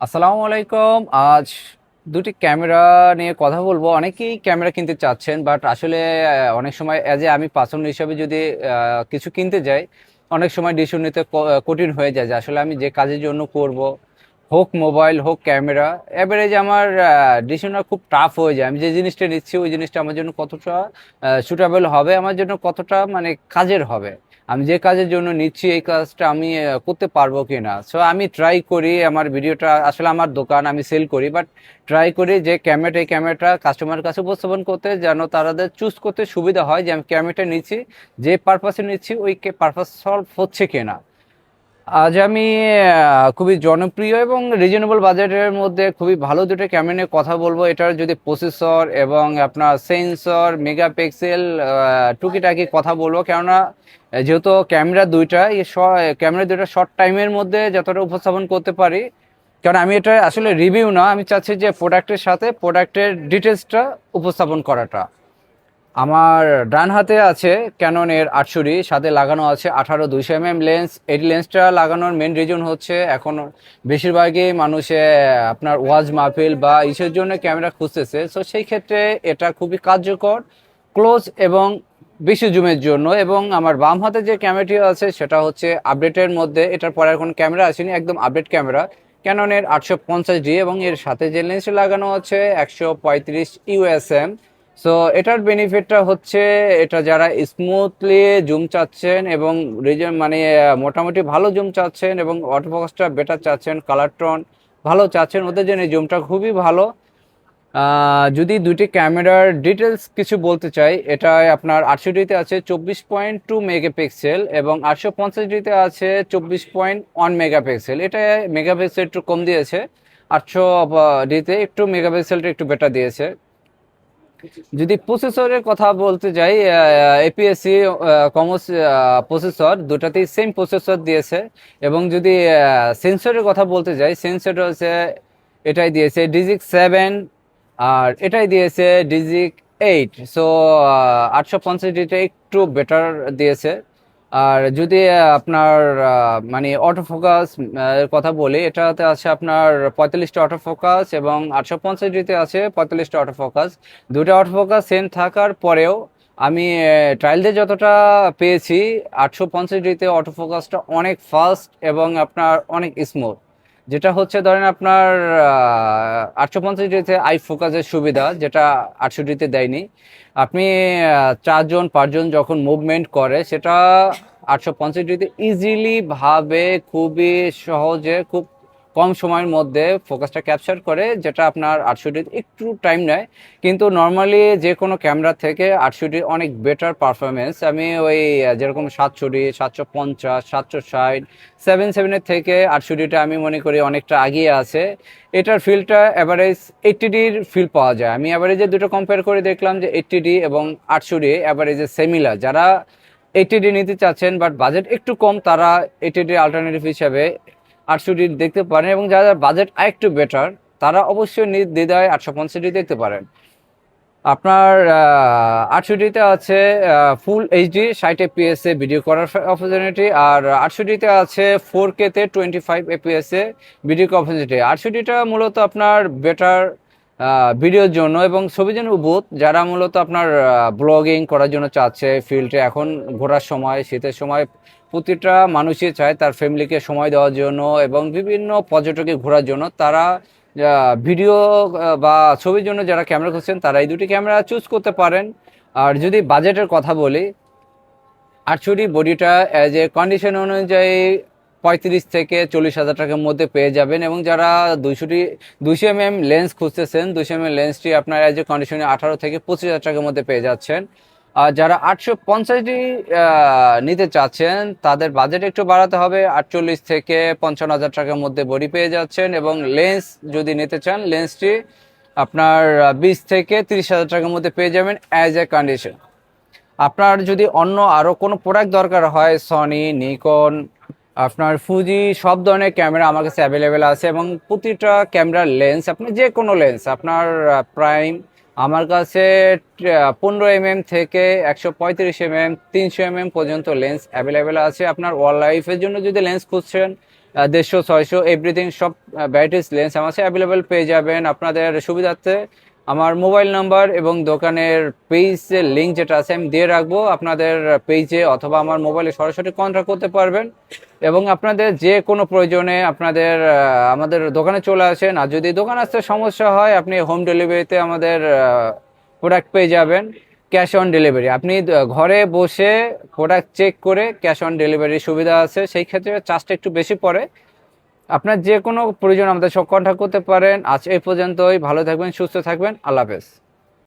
আসসালামু আলাইকুম। আজ দুটি ক্যামেরা নিয়ে কথা বলব। অনেকেই ক্যামেরা কিনতে চাচ্ছেন বাট আসলে অনেক সময় অ্যাজ এ আমি পাচন হিসাবে যদি কিছু কিনতে যাই, অনেক সময় ডিসিশন নিতে কঠিন হয়ে যায় যে আসলে আমি যে কাজের জন্য করব হোক মোবাইল, হোক ক্যামেরা এভারেজ আমার ডিসিশনটা খুব টাফ হয়ে যায়। আমি যে জিনিসটা নিচ্ছি, ওই জিনিসটা আমার জন্য কতটা সুটেবল হবে, আমার জন্য কতটা মানে কাজের হবে। আমি যে কাজের জন্য নিচ্ছি, এই কাজটা আমি করতে পারব কি না সো আমি ট্রাই করি, আমার ভিডিওটা আসলে আমার দোকান, আমি সেল করি বাট ট্রাই করি যে ক্যামেরাটা, এই ক্যামেরাটা কাস্টমারের কাছে উপস্থাপন করতে, যেন তাদের চুজ করতে সুবিধা হয় যে, আমি ক্যামেরাটা নিচ্ছি, যে পারপাসে নিচ্ছি, ওই পারপাস সলভ হচ্ছে কিনা। আজ আমি খুবই জনপ্রিয় এবং রিজনেবল বাজেটের মধ্যে খুবই ভালো দুটো ক্যামেরা নিয়ে কথা বলব। এটার যদি প্রসেসর এবং আপনার সেন্সর মেগাপিক্সেল টুকিটাকি কথা বলব। কেননা, যেহেতু ক্যামেরা দুইটা ক্যামেরা দুইটা শর্ট টাইমের মধ্যে যতটা উপস্থাপন করতে পারি কারণ আমি এটা আসলে রিভিউ না, আমি চাচ্ছি যে প্রোডাক্টের সাথে প্রোডাক্টের ডিটেলসটা উপস্থাপন করাটা। আমার ডান হাতে আছে ক্যাননের আটশুরি সাথে লাগানো আছে আঠারো দুইশো এম এম লেন্স এই লেন্সটা লাগানোর মেন রিজন হচ্ছে এখন বেশিরভাগই মানুষে আপনার ওয়াজ মাহফিল বা ইসের জন্য ক্যামেরা খুঁজতেছে। সো সেই ক্ষেত্রে এটা খুবই কার্যকর ক্লোজ এবং বেশি জুমের জন্য। এবং আমার বাম হাতে যে ক্যামেরাটি আছে, সেটা হচ্ছে আপডেটের মধ্যে। এটার পরে এখন ক্যামেরা আসেনি, একদম আপডেট ক্যামেরা ক্যাননের আটশো পঞ্চাশ ডি এবং এর সাথে যে লেন্স লাগানো আছে, একশো পঁয়ত্রিশ ইউএসএম সো এটার বেনিফিটটা হচ্ছে এটা যারা স্মুথলি জুম চাচ্ছেন এবং রিজন মানে মোটামুটি ভালো জুম চাচ্ছেন এবং অটোফোকাসটা বেটার চাচ্ছেন কালার টোন ভালো চাচ্ছেন, ওদের জন্য এই জুমটা খুবই ভালো। যদি দুটি ক্যামেরার ডিটেলস কিছু বলতে চাই, এটা আপনার আটশো ডিতে আছে চব্বিশ পয়েন্ট টু মেগাপিক্সেল এবং আটশো পঞ্চাশ ডিতে আছে চব্বিশ পয়েন্ট ওয়ান মেগাপিক্সেল এটা মেগাপিক্সেল একটু কম দিয়েছে, আটশো ডিতে একটু মেগাপিক্সেলটা একটু বেটার দিয়েছে। যদি প্রসেসরের কথা বলতে যাই এপিএসসি কমার্স প্রসেসর দুটাতেই সেম প্রসেসর দিয়েছে। এবং যদি সেন্সরের কথা বলতে যাই সেন্সর হচ্ছে, এটাই দিয়েছে ডিজিক সেভেন আর এটাই দিয়েছে ডিজিক এইট সো আটশো পঞ্চাশ একটু বেটার দিয়েছে। আর যদি আপনার মানে অটো ফোকাস কথা বলি, এটাতে আছে আপনার পঁয়তাল্লিশটা অটো ফোকাস এবং আটশো পঞ্চাশটিতে আছে পঁয়তাল্লিশটা অটো ফোকাস দুটো অটো ফোকাস সেম থাকার পরেও আমি ট্রায়াল দিয়ে যতটা পেয়েছি, আটশো পঞ্চাশটিতে অটো ফোকাসটা অনেক ফাস্ট এবং আপনার অনেক স্মুথ যেটা হচ্ছে ধরেন আপনার আটশো পঞ্চাশ ডিতে আই ফোকাসের সুবিধা, যেটা আটশো দেয়নি। আপনি চারজন, পাঁচজন যখন মুভমেন্ট করে, সেটা আটশো পঞ্চাশ ডিতে ইজিলি ভাবে খুবই সহজে, খুব কম সময়ের মধ্যে ফোকাসটা ক্যাপচার করে, যেটা আপনার আটশো ডিতে একটু টাইম নেয়। কিন্তু নর্মালি যে কোনো ক্যামেরা থেকে আটশো ডি অনেক বেটার পারফরমেন্স আমি ওই যেরকম সাতশো ডি সাতশো পঞ্চাশ, সাতশো ষাট সেভেন সেভেনের থেকে আটশো ডিটা আমি মনে করি অনেকটা আগিয়ে আছে। এটার ফিলটা অ্যাভারেজ এইটটি ডির ফিল পাওয়া যায়। আমি অ্যাভারেজে দুটো কম্পেয়ার করে দেখলাম যে এইটটি ডি এবং আটশো ডি অ্যাভারেজে সেমিলার যারা এইটটি ডি নিতে চাচ্ছেন বাট বাজেট একটু কম, তারা এইটটি ডি অল্টারনেটিভ হিসাবে ডি দেখতে পারেন এবং যারা বাজেট আরেকটু বেটার তারা অবশ্যই নির্দ্বিধায় আটশো পঞ্চাশটি দেখতে পারেন। আপনার আটষট্টিতে আছে ফুল এইচডি ষাট এপিএস ভিডিও করার অপরচুনিটি আর আটষট্টিতে আছে ফোর কে তে twenty five fps video opportunity আটষট্টিটা মূলত আপনার বেটার ভিডিওর জন্য এবং ছবির জন্য উবোধ যারা মূলত আপনার ব্লগিং করার জন্য চাচ্ছে ফিল্ডে এখন ঘোরার সময়, শীতের সময় প্রতিটা মানুষই চায় তার ফ্যামিলিকে সময় দেওয়ার জন্য এবং বিভিন্ন পর্যটকে ঘোরার জন্য। তারা ভিডিও বা ছবির জন্য যারা ক্যামেরা খুঁজছেন, তারা এই দুটি ক্যামেরা চুজ করতে পারেন। আর যদি বাজেটের কথা বলি, আটষট্টি বডিটা অ্যাজ এ কন্ডিশন অনুযায়ী পঁয়ত্রিশ থেকে চল্লিশ হাজার টাকার মধ্যে পেয়ে যাবেন এবং যারা দুইশোটি, দুইশো এম এম লেন্স খুঁজতেছেন, দুইশো এম এম লেন্সটি আপনার অ্যাজ এ কন্ডিশনে আঠারো থেকে পঁচিশ হাজার টাকার মধ্যে পেয়ে যাচ্ছেন। যারা আটশো পঞ্চাশটি নিতে চাচ্ছেন, তাদের বাজেট একটু বাড়াতে হবে। আটচল্লিশ থেকে পঞ্চান্ন হাজার টাকার মধ্যে বডি পেয়ে যাচ্ছেন এবং লেন্স যদি নিতে চান, লেন্সটি আপনার বিশ থেকে তিরিশ হাজার টাকার মধ্যে পেয়ে যাবেন অ্যাজ এ কন্ডিশন আপনার যদি অন্য আরও কোনো প্রোডাক্ট দরকার হয় সনি নিকন আপনার ফুজি সব ধরনের ক্যামেরা আমার কাছে অ্যাভেলেবেল আছে এবং প্রতিটা ক্যামেরার লেন্স আপনি যে কোনো লেন্স আপনার প্রাইম আমার কাছে পনেরো এম এম থেকে একশো পঁয়ত্রিশ এম এম তিনশো এম এম পর্যন্ত লেন্স অ্যাভেলেবেল আছে। আপনার ওয়াল লাইফের জন্য যদি লেন্স খুঁজছেন দেড়শো, ছয়শো এভরিথিং সব ভ্যারাইটিস লেন্স আমার কাছে অ্যাভেলেবেল পেয়ে যাবেন। আপনাদের সুবিধার্থে আমার মোবাইল নাম্বার এবং দোকানের পেজের লিঙ্ক যেটা আছে আমি দিয়ে রাখব। আপনাদের পেজে অথবা আমার মোবাইলে সরাসরি কন্ট্যাক্ট করতে পারবেন। এবং আপনাদের যে কোনো প্রয়োজনে আপনাদের আমাদের দোকানে চলে আসেন। আর যদি দোকান আসতে সমস্যা হয়, আপনি হোম ডেলিভারিতে আমাদের প্রোডাক্ট পেয়ে যাবেন। ক্যাশ অন ডেলিভারি আপনি ঘরে বসে প্রোডাক্ট চেক করে ক্যাশ অন ডেলিভারি সুবিধা আছে। সেই ক্ষেত্রে চার্জটা একটু বেশি পড়ে। আপনার যে কোনো প্রয়োজন আমাদের সব কন্ট্যাক্ট করতে পারেন। আজ এই পর্যন্তই। ভালো থাকবেন, সুস্থ থাকবেন। আল্লাহ হাফেজ।